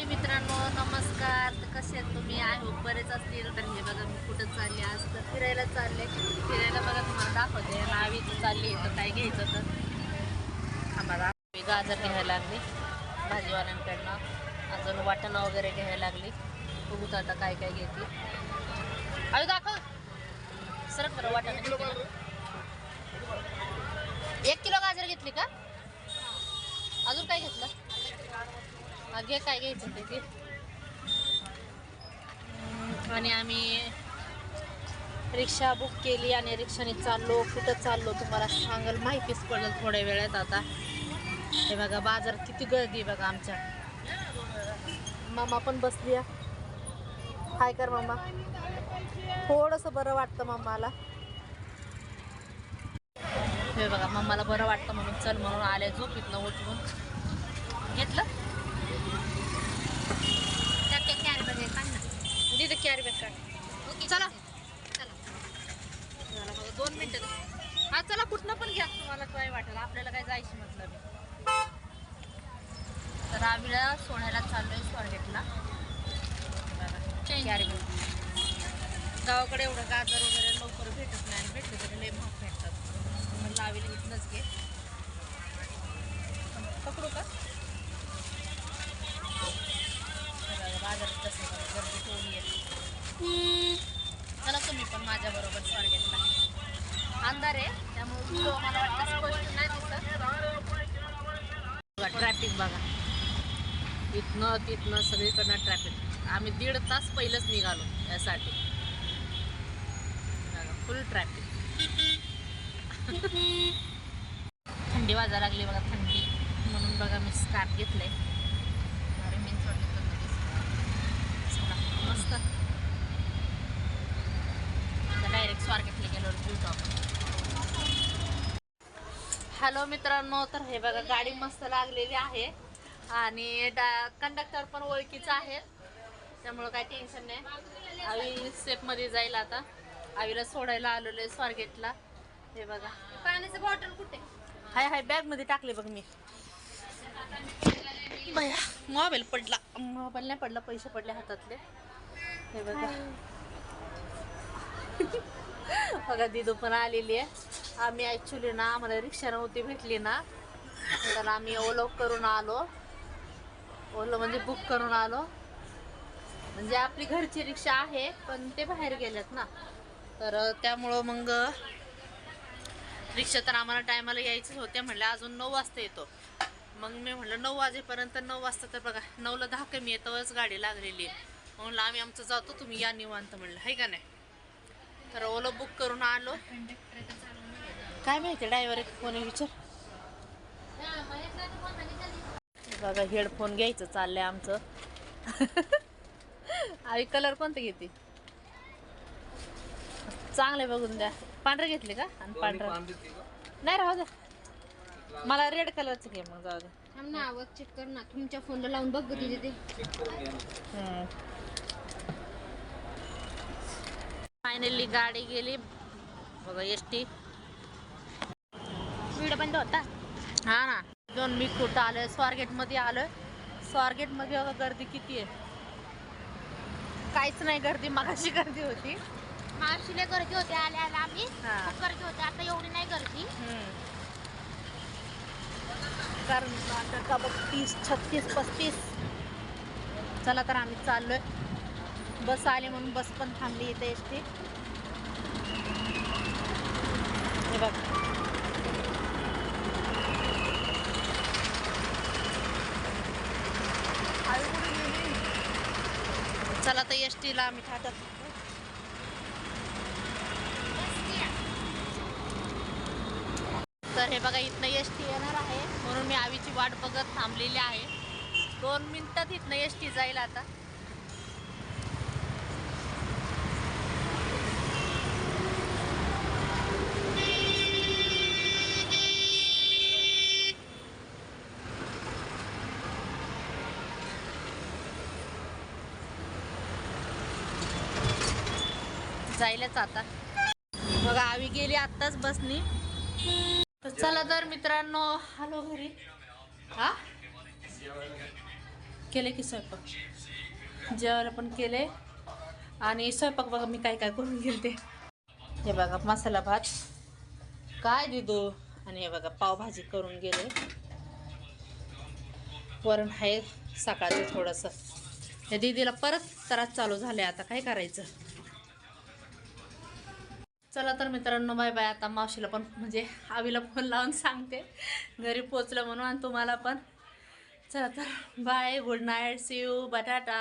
हाय मित्रांनो नमस्कार. तर कसे आहेत तुम्ही? आय होप बरेच असतील तर हे बघा मी कुठं चालले आज? तर फिरायला चालले. फिरायला बघा तुम्हाला दाखवते. नावीचं चालली तर काय घ्यायचं तर? आम्हाला मी गाजर घ्यायला लागली भाजीवाल्यांकडनं. अजून वाटणं वगैरे घ्यायला लागली. बघूत आता काय काय घेते. अरे दाखव. सरक बरं वाटणं. एक किलो गाजर घेतली का? अजून काय घेतलं? घे काय घ्यायचं ते घे आणि आम्ही रिक्षा बुक केली आणि रिक्षाने चाललो. कुठं चाललो तुम्हाला सांगाल? माहितीच पडेल थोड्या वेळात आता. हे बघा बाजार किती गर्दी आहे बघा आमच्या. मामा पण बसली आहे. हाय कर मामा. थोडंसं बरं वाटतं मम्माला हे बघा मम्माला बरं वाटतं म्हणून चल म्हणून आल्या इथनं उठवून घेतलं? कॅरी बॅग आहे, काढ तिथे कॅरी बॅग काढ. चला. चला. बघा, दोन मिनिटं हा चला कुठनं पण घ्या. तुम्हाला काय वाटेल आपल्याला काय जायची म्हटलं तर आम्हीला सोन्याला चाललोय स्वारगेटला. कॅरी बॅग गावाकडे एवढं गाजर वगैरे लवकर भेटत नाही आणि भेटले तरी लय महाग भेटतात. मग लावीला इथनंच घे पकडू का हे बघा, बाजारात कसं बघा, गर्दी केवढी आहे चला माझ्याबरोबर माझ्या बरोबर स्वारगेटला अंधार आहे त्यामुळे मला वाटतं स्पष्ट नाही दिसत. ट्रॅफिक बघा. इथनं तिथनं सगळीकडनं ट्रॅफिक आम्ही दीड तास पहिलंच निघालो यासाठी. फुल ट्रॅफिक थंडी वाजायला लागली बघा थंडी. म्हणून बघा मी स्कार्फ घेतलंय. अरे मी सोडले मस्त. हॅलो मित्रांनो तर हे बघा गाडी मस्त लागलेली आहे. आणि कंडक्टर पण ओळखीचा आहे. त्यामुळं काही टेन्शन नाही. आवी स्टेपमध्ये जाईल आता. आवीला सोडायला आलेलो आहे स्वारगेटला. हे बघा. पाण्याचं बॉटल कुठे? हाय हाय बॅगमध्ये टाकले बघ मी. बया मोबाईल पडला. मोबाईल नाही पडला पैसे पडले हातातले. हे बघा. बघा दिदू पण आलेली आहे. आम्ही ॲक्च्युली ना आम्हाला रिक्षा नव्हती भेटली ना तर आम्ही ओलो करून आलो. ओलो म्हणजे बुक करून आलो. म्हणजे आपली घरची रिक्षा आहे पण ते बाहेर गेल्यात ना. तर त्यामुळं मग रिक्षा तर आम्हाला टायमाला यायचंच होते. म्हणलं अजून नऊ वाजता येतो. मग मी म्हटलं नऊ वाजेपर्यंत नऊ वाजता तर बघा नऊला दहा कमी येतोच गाडी लागलेली आहे. म्हणलं आम्ही आमचं जातो तुम्ही या निवांत म्हणलं आहे का नाही? तर ओलं बुक करून आलो. काय माहिती ड्रायव्हर कोणी विचार. बघा हेडफोन घ्यायचं चाललंय आमचं. आई कलर कोणते घेते? चांगले बघून द्या. पांढरे घेतले का? आणि पांढरं. नाही राहू द्या. मला रेड कलरचं घे मग जाऊ दे थांब ना आवाज चेक कर ना. तुमच्या फोनला लावून बघ तिथे फायनली गाडी गेली. बघा एस टी व्हिडिओ बंद होता. हा ना. दोन मी कुठं आलोय? स्वारगेटमध्ये आलोय. स्वारगेटमध्ये बघा गर्दी किती आहे. काहीच नाही गर्दी मगाशी गर्दी होती. मावशीला गर्दी होते आल्या आल्या आम्ही. खूप गर्दी होते. आता एवढी नाही गर्दी. कर्नाटका बत्तीस छत्तीस पस्तीस. चला तर आम्ही चाललोय. बस आली म्हणून बस पण थांबली इथे एस टी हे बघ. चला तर एस टीला आम्ही ठाटात तर हे बघा इथनं एस टी येणार आहे. म्हणून मी आवीची वाट बघत थांबलेली आहे. दोन मिनिटात इथनं एस टी जाईल आता. जाईलच आता. बघा आवी गेली आत्ताच बसनी. तर चला तर मित्रांनो हॅलो घरी. हा? केले की स्वयंपाक? जेवायला पण केले. आणि स्वयंपाक बघा मी काय काय करून गेले हे बघा मसाला भात. काय दिदो? आणि हे बघा पावभाजी करून गेले. वरण आहे सकाळचं थोडंसं. हे दीदीला परत त्रास चालू झाले आता. काय करायचं? चला तर मित्रांनो बाय बाय आता मावशीला पण म्हणजे आवीला फोन लावून सांगते. घरी पोचलं म्हणून आणि तुम्हाला पण. चला तर bye good night see you बटाटा